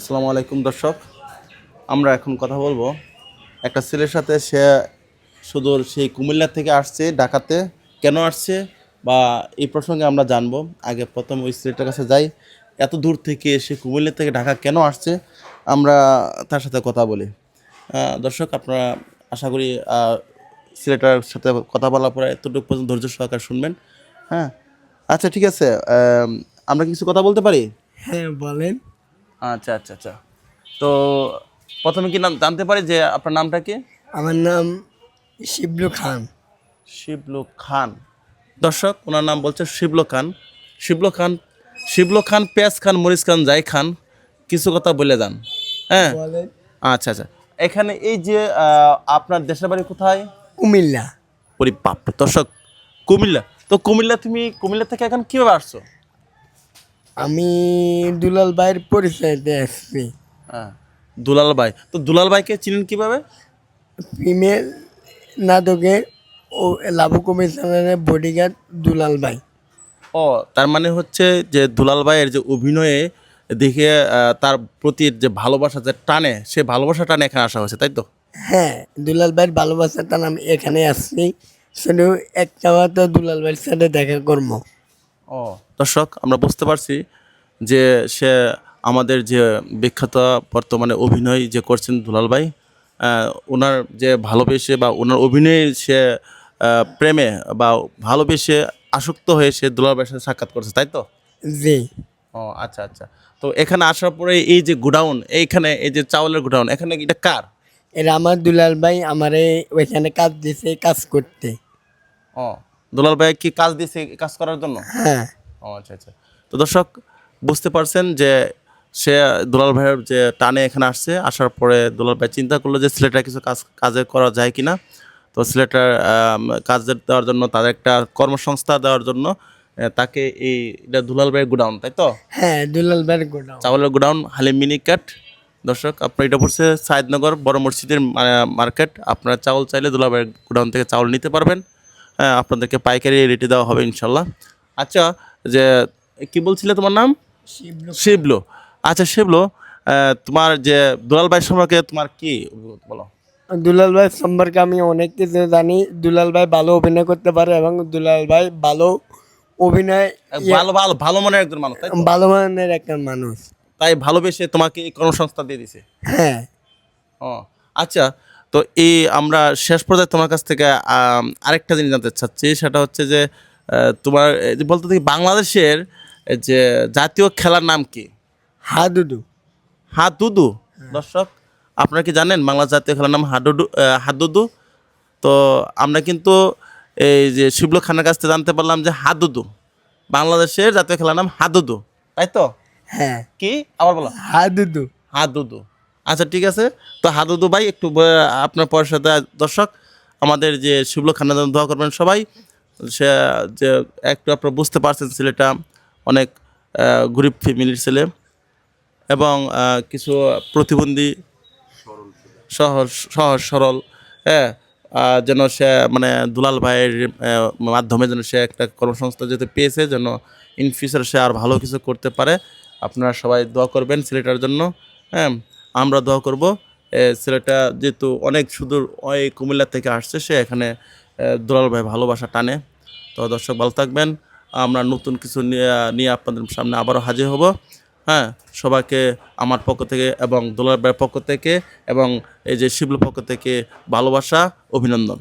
আসসালামু আলাইকুম, দর্শক। আমরা এখন কথা বলব। একটা ছেলের সাথে সে শুধু সেই কুমিল্লা থেকে আসছে, ঢাকাতে। কেন আসছে বা এই প্রসঙ্গে আমরা জানব। আগে প্রথম ওই ছেলেটার কাছে যাই। এত দূর থেকে সে কুমিল্লা থেকে ঢাকা কেন আসছে? আমরা তার সাথে কথা বলি। দর্শক, আপনারা আশা করি ছেলেটার সাথে কথা বলার পরে এতটুকু পর্যন্ত ধৈর্য সহকারে শুনবেন। হ্যাঁ? আচ্ছা ঠিক আছে। আমরা কিছু কথা বলতে পারি? হ্যাঁ বলেন। আচ্ছা আচ্ছা আচ্ছা। তো প্রথমে কি নাম জানতে পারি যে আপনার নামটা কি? আমার নাম শিবলু খান। শিবলু খান। দর্শক ওনার নাম বলছে শিবলু খান। শিবলু খান শিবলু খান পেঁয়াজ খান মরিচ খান জাই খান কিছু কথা বলে যান। হ্যাঁ? আচ্ছা আচ্ছা। এখানে এই যে আপনার দেশের বাড়ি কোথায়? কুমিল্লা। ওরে বাপ দর্শক কুমিল্লা। তো কুমিল্লা তুমি কুমিল্লা থেকে এখন কীভাবে আসছো? আমি দুলাল ভাইয়ের পরিচয়তে আসছি। হ্যাঁ দুলাল ভাই। তো দুলাল ভাইকে চিনেন কীভাবে? ফিমেল নাটকের ও লাভু কমিশনারের বডিগার্ড দুলাল ভাই। ও তার মানে হচ্ছে যে দুলাল ভাইয়ের যে অভিনয়ে দেখে তার প্রতি যে ভালোবাসা যে টানে সে ভালোবাসা টানে এখানে আসা হয়েছে তাই তো? হ্যাঁ দুলাল ভাইয়ের ভালোবাসা টান আমি এখানে আসছি। শুধু একটা দুলাল ভাইয়ের সাথে দেখা করব। দর্শক আমরা বুঝতে পারছি যে সে আমাদের যে বিখ্যাত বর্তমানে অভিনয় যে করছেন দুলাল ভাই ওনার যে ভালোবেসে বা ওনার অভিনয়ে সে প্রেমে বা ভালোবেসে আসক্ত হয়ে সে দুলাল ভাইয়ের সাথে সাক্ষাৎ করছে তাই তো? জি। ও আচ্ছা আচ্ছা। তো এখানে আসার পরে এই যে গোডাউন এইখানে এই যে চাউলের গোডাউন এখানে এটা কার? এরা আমার দুলাল ভাই আমারে ওইখানে কাজ দিছে কাজ করতে। ও দুলাল ভাই কি কাজ দিয়েছে কাজ করার জন্য? হ্যাঁ। ও আচ্ছা আচ্ছা। তো দর্শক বুঝতে পারছেন যে সে দুলাল ভাইয়ের যে টানে এখানে আসছে আসার পরে দুলাল ভাই চিন্তা করল যে ছেলেটা কিছু কাজ কাজে করা যায় কিনা। তো ছেলেটার আম, কাজের দেওয়ার জন্য তাদের একটা কর্মসংস্থা দেওয়ার জন্য তাকে এই এটা দুলাল ভাইয়ের গোডাউন তাই তো? হ্যাঁ দুলাল ভাইয়ের গোডাউন। চাউলের গোডাউন হালিম মিনি কাট দর্শক আপনার এটা পড়ছে সাইদনগর বড় মসজিদের মার্কেট। আপনারা চাউল চাইলে দুলাভাইয়ের গোডাউন থেকে চাউল নিতে পারবেন। আপনাদেরকে পাইকারি রেটে দেওয়া হবে ইনশাল্লাহ। আচ্ছা যে কি বলছিলে তোমার নাম? শিবলু। শিবলো। আচ্ছা শিবলো তোমার যে দুলাল ভাই সম্পর্কে তোমার কি বলো? দুলাল ভাই সম্পর্কে আমি অনেক কিছু জানি। দুলাল ভাই ভালো অভিনয় করতে পারে এবং দুলাল ভাই ভালো অভিনয় ভালো ভালো ভালো মনের একজন মানুষ ভালো মানের একজন মানুষ। তাই ভালোবেসে তোমাকে কর্মসংস্থান দিয়ে দিছে? হ্যাঁ। ও আচ্ছা তো এই আমরা শেষ পর্যায়ে তোমার কাছ থেকে আরেকটা জিনিস জানতে চাচ্ছি সেটা হচ্ছে যে তোমার বলতে থাকি বাংলাদেশের যে জাতীয় খেলার নাম কি? হাদুদু হাদুদু দর্শক আপনারা কি জানেন বাংলা জাতীয় খেলার নাম হাডুডু হাদুদু তো আমরা কিন্তু এই যে শিবলো খানের কাছ থেকে জানতে পারলাম যে হাদুদু বাংলাদেশের জাতীয় খেলার নাম হাদুদু তাই তো? হ্যাঁ। কি? আবার বলো। হাদুদু হাদুদু আচ্ছা ঠিক আছে। তো হাদুদু ভাই, একটু আপনার সাথে দর্শক, আমাদের যে শিবলো জন্য দোয়া করবেন সবাই। সে, যে একটু আপনারা বুঝতে পারছেন ছেলেটা অনেক গরিব ফ্যামিলির ছেলে এবং কিছু প্রতিবন্ধী সহজ সহজ, সরল হ্যাঁ যেন সে মানে দুলাল ভাইয়ের মাধ্যমে যেন সে একটা কর্মসংস্থা যেতে পেয়েছে, যেন ইন ফিউচার সে আর ভালো কিছু করতে পারে। আপনারা সবাই দোয়া করবেন ছেলেটার জন্য হ্যাঁ। আমরা দোয়া করব। ছেলেটা যেহেতু অনেক সুদূর ওই কুমিল্লা থেকে আসছে, সে এখানে দুলাল ভাই ভালোবাসা টানে। তো দর্শক ভালো থাকবেন। আমরা নতুন কিছু নিয়ে আপনাদের সামনে আবারও হাজির হব। হ্যাঁ সবাইকে আমার পক্ষ থেকে এবং দোলার ভাইয়ের পক্ষ থেকে এবং এই যে শিবল পক্ষ থেকে ভালোবাসা, অভিনন্দন।